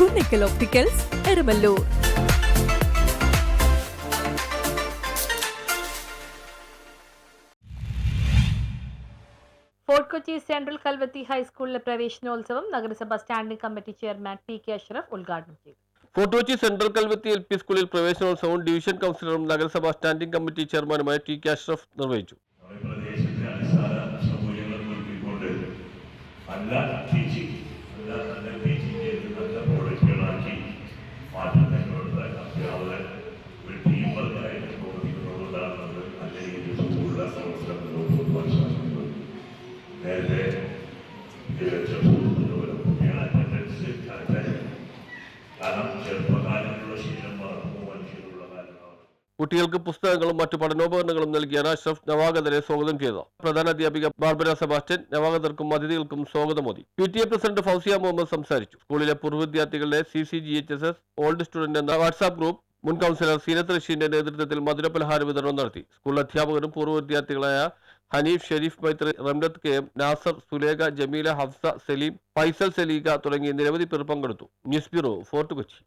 Kunnickal opticals Erumallur Fort Kochi central Kalvathi ഹൈസ്കൂളിലെ പ്രവേശനോത്സവം നഗരസഭ standing committee chairman P K Ashraf ഉദ്ഘാടനം ചെയ്തു. Fort Kochi central Kalvathi L P സ്കൂളിൽ പ്രവേശനോത്സവം ഡിവിഷൻ കൗൺസിലറും നഗരസഭാ സ്റ്റാൻഡിംഗ് കമ്മിറ്റി ചെയർമാനുമായ ടി കെ അഷ്റഫ് നിർവഹിച്ചു. കുട്ടികൾക്ക് പുസ്തകങ്ങളും മറ്റു പഠനോപകരണങ്ങളും നൽകിയാണ് അഷ്റഫ് നവാഗതരെ സ്വാഗതം ചെയ്തത് പ്രധാന അധ്യാപിക ബാർബര സെബാസ്റ്റ്യൻ നവാഗതർക്കും അതിഥികൾക്കും സ്വാഗതമോദി P T A president Fousiya Muhammad സംസാരിച്ചു. സ്കൂളിലെ പൂർവ വിദ്യാർത്ഥികളുടെ C C G H S S old student എന്ന വാട്സാപ്പ് ഗ്രൂപ്പ് മുൻ കൗൺസിലർ സീനത്ത് റഷീന്റെ നേതൃത്വത്തിൽ മധുരപലഹാര വിതരണം നടത്തി. സ്കൂൾ അധ്യാപകരും പൂർവ വിദ്യാർത്ഥികളായ ഹനീഫ് ഷെരീഫ് മൈത്രി റംലത്ത് കെ എം നാസർ സുലേഖ ജമീല ഹഫ്സ സലീം ഫൈസൽ സലീഖ തുടങ്ങി നിരവധി പേർ പങ്കെടുത്തു. News bureau Fort Kochi.